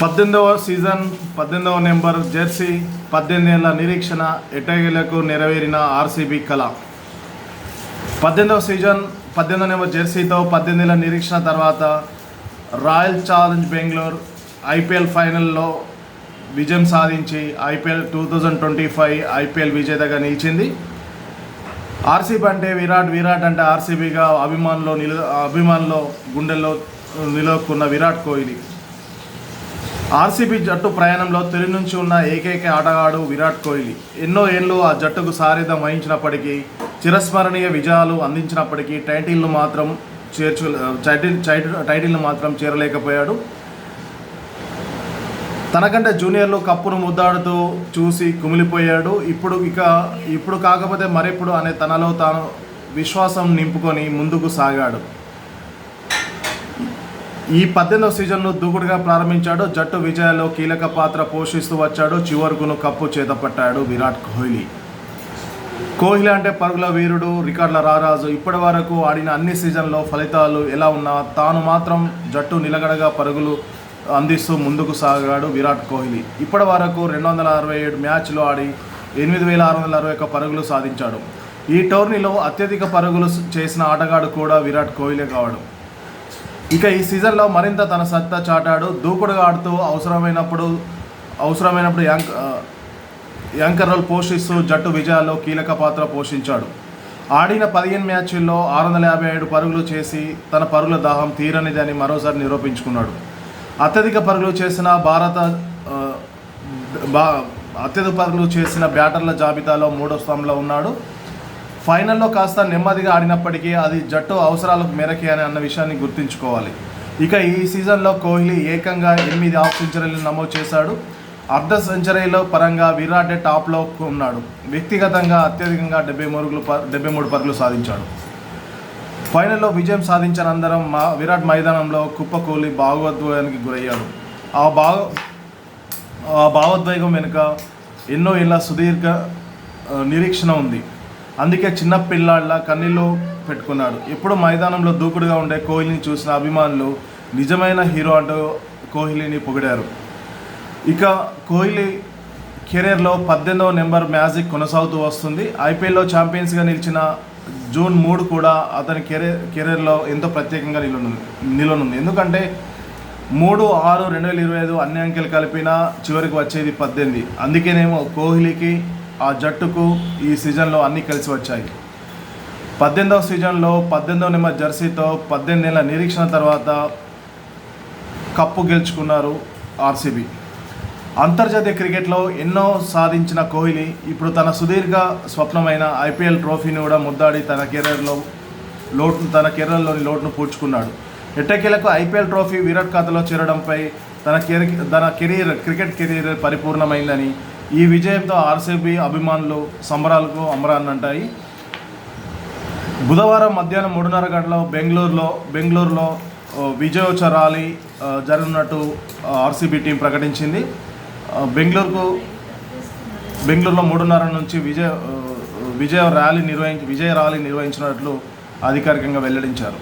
పద్దెనిమిదవ సీజన్ పద్దెనిమిదవ number Jersey పద్దెనిమిది ఏళ్ళ నిరీక్షణ ఎటగేలకు నెరవేరిన ఆర్సీబీ కళ. పద్దెనిమిదవ సీజన్ పద్దెనిమిదవ నెంబర్ జెర్సీతో పద్దెనిమిది ఏళ్ళ నిరీక్షణ తర్వాత రాయల్ ఛాలెంజ్ బెంగళూరు ఐపీఎల్ ఫైనల్లో విజయం సాధించి IPL two thousand twenty five IPL విజేతగా నిలిచింది. ఆర్సీబీ అంటే విరాట్ విరాట్ అంటే ఆర్సీబీగా అభిమానులు నిలు అభిమానులు గుండెల్లో నిలువకున్న విరాట్ కోహ్లీ. ఆర్సీబీ జట్టు ప్రయాణంలో తొలి నుంచి ఉన్న ఏకైక ఆటగాడు విరాట్ కోహ్లీ. ఎన్నో ఏళ్ళు ఆ జట్టుకు సారథ్యం వహించినప్పటికీ చిరస్మరణీయ విజయాలు అందించినప్పటికీ టైటిల్ను మాత్రం చేర్చు టైటిల్ టైటిల్ టైటిల్ను మాత్రం చేరలేకపోయాడు. తనకంటే జూనియర్లు కప్పును ముద్దాడుతూ చూసి కుమిలిపోయాడు. ఇప్పుడు ఇక ఇప్పుడు కాకపోతే మరెప్పుడు అనే తనలో తాను విశ్వాసం నింపుకొని ముందుకు సాగాడు. ఈ పద్దెనిమిదవ సీజన్ను దూకుడుగా ప్రారంభించాడు. జట్టు విజయాల్లో కీలక పాత్ర పోషిస్తూ వచ్చాడు. చివరకును కప్పు చేతపట్టాడు విరాట్ కోహ్లీ. కోహ్లీ అంటే పరుగుల వీరుడు రికార్డుల రారాజు. ఇప్పటి వరకు ఆడిన అన్ని సీజన్లో ఫలితాలు ఎలా ఉన్నా తాను మాత్రం జట్టు నిలకడగా పరుగులు అందిస్తూ ముందుకు సాగాడు విరాట్ కోహ్లీ. ఇప్పటి వరకు రెండు వందల అరవై ఏడు మ్యాచ్లు ఆడి ఎనిమిది వేల ఆరు వందల అరవై ఒక్క పరుగులు సాధించాడు. ఈ టోర్నీలో అత్యధిక పరుగులు చేసిన ఆటగాడు కూడా విరాట్ కోహ్లీ కావడం. ఇక ఈ సీజన్లో మరింత తన సత్తా చాటాడు. దూకుడుగా ఆడుతూ అవసరమైనప్పుడు అవసరమైనప్పుడు యాంక్ యాంకర్ రోల్ పోషిస్తూ జట్టు విజయాల్లో కీలక పాత్ర పోషించాడు. ఆడిన పదిహేను మ్యాచ్ల్లో ఆరు వందల యాభై ఏడు పరుగులు చేసి తన పరుగుల దాహం తీరనిదని మరోసారి నిరూపించుకున్నాడు. అత్యధిక పరుగులు చేసిన భారత బా అత్యధిక పరుగులు చేసిన బ్యాటర్ల జాబితాలో మూడో స్థానంలో ఉన్నాడు. ఫైనల్లో కాస్త నెమ్మదిగా ఆడినప్పటికీ అది జట్టు అవసరాలకు మేరకే అని అన్న విషయాన్ని గుర్తుంచుకోవాలి. ఇక ఈ సీజన్లో కోహ్లీ ఏకంగా ఎనిమిది హాఫ్ సెంచరీలు నమోదు చేశాడు. అర్ధ సెంచరీలో పరంగా విరాట్ టాప్లో ఉన్నాడు. వ్యక్తిగతంగా అత్యధికంగా డెబ్బై మూరుగులు డెబ్బై మూడు పరుగులు సాధించాడు. ఫైనల్లో విజయం సాధించిన అందరం మా విరాట్ మైదానంలో కుప్పకూలి భావోద్వేగానికి గురయ్యాడు. ఆ భావ ఆ భావోద్వేగం వెనుక ఎన్నో ఇలా సుదీర్ఘ నిరీక్షణ ఉంది. అందుకే చిన్న పిల్లాళ్ళ కన్నీళ్ళు పెట్టుకున్నాడు. ఎప్పుడు మైదానంలో దూకుడుగా ఉండే కోహ్లీని చూసిన అభిమానులు నిజమైన హీరో అంటూ కోహ్లీని పొగిడారు. ఇక కోహ్లీ కెరీర్లో పద్దెనిమిదవ నెంబర్ మ్యాజిక్ కొనసాగుతూ వస్తుంది. ఐపీఎల్లో ఛాంపియన్స్గా నిలిచిన జూన్ మూడు కూడా అతని కెరీర్ కెరీర్లో ఎంతో ప్రత్యేకంగా నిలనుంది నిలనుంది ఎందుకంటే మూడు ఆరు రెండు వేల ఇరవై ఐదు అన్ని అంకెలు కలిపినా చివరికి వచ్చేది పద్దెనిమిది. అందుకేనేమో కోహ్లీకి ఆ జట్టుకు ఈ సీజన్లో అన్నీ కలిసి వచ్చాయి. పద్దెనిమిదవ సీజన్లో పద్దెనిమిదవ నెంబర్ జెర్సీతో పద్దెనిమిది నెలల నిరీక్షణ తర్వాత కప్పు గెలుచుకున్నారు ఆర్సీబీ. అంతర్జాతీయ క్రికెట్లో ఎన్నో సాధించిన కోహ్లీ ఇప్పుడు తన సుదీర్ఘ స్వప్నమైన ఐపీఎల్ ట్రోఫీని కూడా ముద్దాడి తన కెరీర్లో లోటు తన కెరీర్లోని లోటును పూడ్చుకున్నాడు. ఎట్టకేలకు ఐపీఎల్ ట్రోఫీ విరాట్ ఖాతాలో చేరడంపై తన కెరీర్ తన కెరీర్ క్రికెట్ కెరీర్ పరిపూర్ణమైందని ఈ విజయంతో ఆర్సీబీ అభిమానులు సంబరాలకు అమరాన్నంటాయి. బుధవారం మధ్యాహ్నం మూడున్నర గంటలో బెంగళూరులో బెంగళూరులో ఆ, విజయోత్సవ ర్యాలీ జరగనున్నట్టు ఆర్సీబీ టీం ప్రకటించింది. బెంగళూరుకు బెంగళూరులో మూడున్నర నుంచి విజయ విజయ ర్యాలీ నిర్వహించి విజయ ర్యాలీ నిర్వహించినట్లు అధికారికంగా వెల్లడించారు.